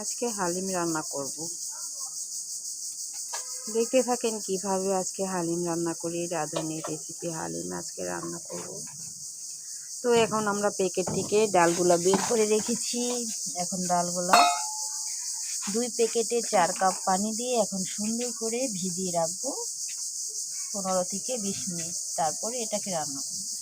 আজকে হালিম রান্না করব। দেখতে থাকেন কীভাবে আজকে হালিম রান্না করি, রাঁধুনির রেসিপি হালিম আজকে রান্না করব। তো এখন আমরা প্যাকেট থেকে ডালগুলা বের করে রেখেছি। এখন ডালগুলা দুই প্যাকেটে চার কাপ পানি দিয়ে এখন সুন্দর করে ভিজিয়ে রাখব। পনেরো থেকে বিশ মিনিট, তারপরে এটাকে রান্না করব।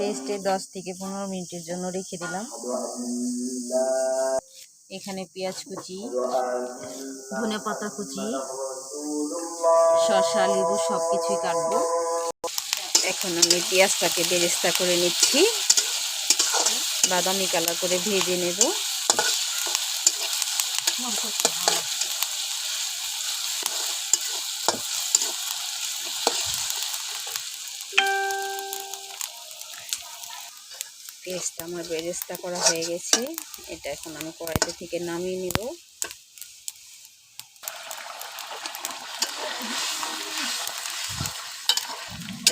রেস্টে দশ থেকে পনেরো মিনিটের জন্য রেখে দিলাম। এখানে পেঁয়াজ কুচি, ধনে পাতা কুচি, শসা, লেবু সব কিছুই কাটবো। এখন আমি পেঁয়াজটাকে বেরেস্তা করে নিচ্ছি। বাদামি কালার করে ভেজে নেব। পেস্টটা আমার বেরেস্তা করা হয়ে গেছে। এটা এখন আমি কড়াইতে থেকে নামিয়ে নিব।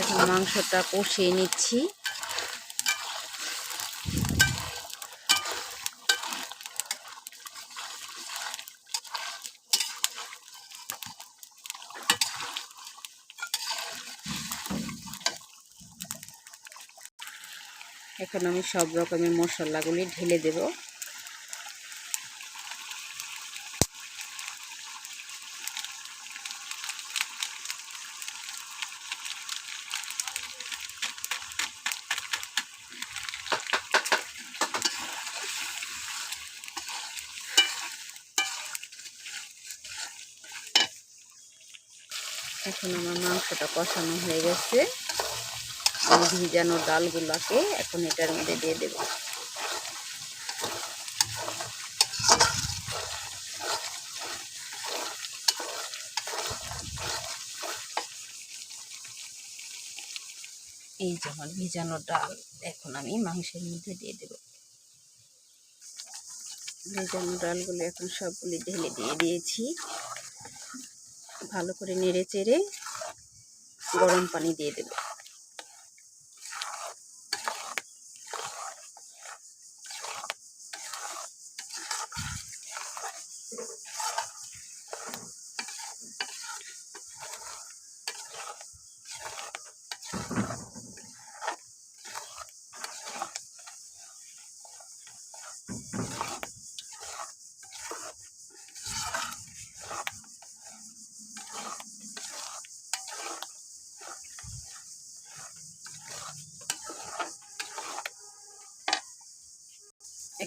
এখন মাংসটা কষিয়ে নিচ্ছি। এখন আমি সব রকমের মশলাগুলি ঢেলে দেব। এখন আমার মাংসটা কষানো হয়ে গেছে। আমি ভিজানো ডালগুলাকে এখন এটার মধ্যে দিয়ে দেব। এই যে আমার ভিজানো ডাল, এখন আমি মাংসের মধ্যে দিয়ে দেব। ভেজানো ডালগুলো এখন সবগুলি ঢেলে দিয়ে দিয়েছি। ভালো করে নেড়ে চেড়ে গরম পানি দিয়ে দেবো।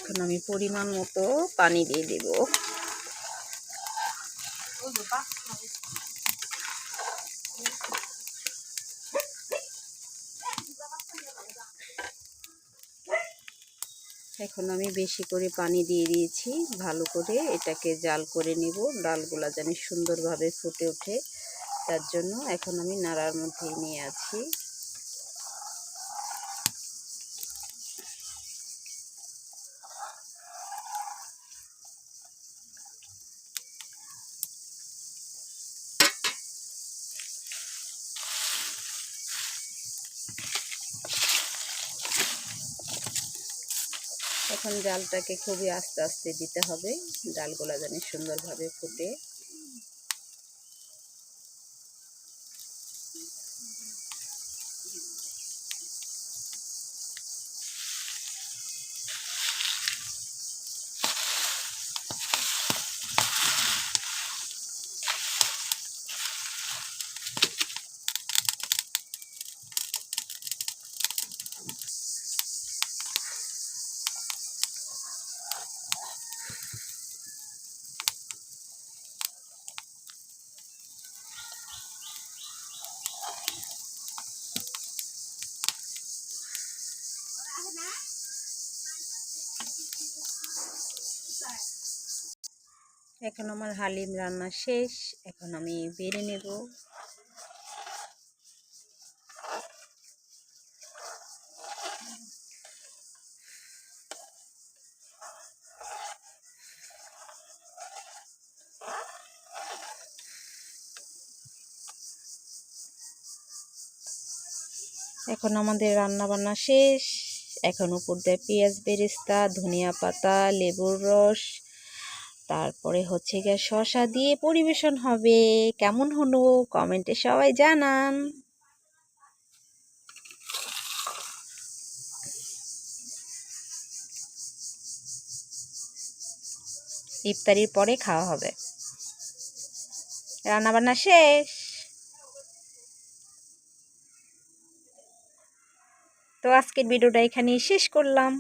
এখন আমি পরিমাণ মতো পানি দিয়ে দেব। এখন আমি বেশি করে পানি দিয়ে দিয়েছি, ভালো করে এটাকে জাল করে নেব। ডালগুলা জানি সুন্দরভাবে ফুটে ওঠে, তার জন্য এখন আমি নাড়ার মধ্যেই নিয়ে আছি। এখন জালটাকে খুবই আস্তে আস্তে দিতে হবে। ডালগুলা যেন সুন্দরভাবে ফুটে। এখন আমার হালিম রান্না শেষ, এখন আমি বেড়ে নেব। এখন আমাদের রান্না বান্না শেষ, এখন উপর দিয়ে পেঁয়াজ বেরেস্তা, ধনিয়া পাতা, লেবুর রস তারপরে হচ্ছে গিয়ে শশা দিয়ে পরিবেশন হবে। কেমন হলো? কমেন্টে সবাই জানান। ইফতারির পরে খাওয়া হবে। রান্নাবান্না শেষ। তো আজকের ভিডিওটা এখানেই শেষ করলাম।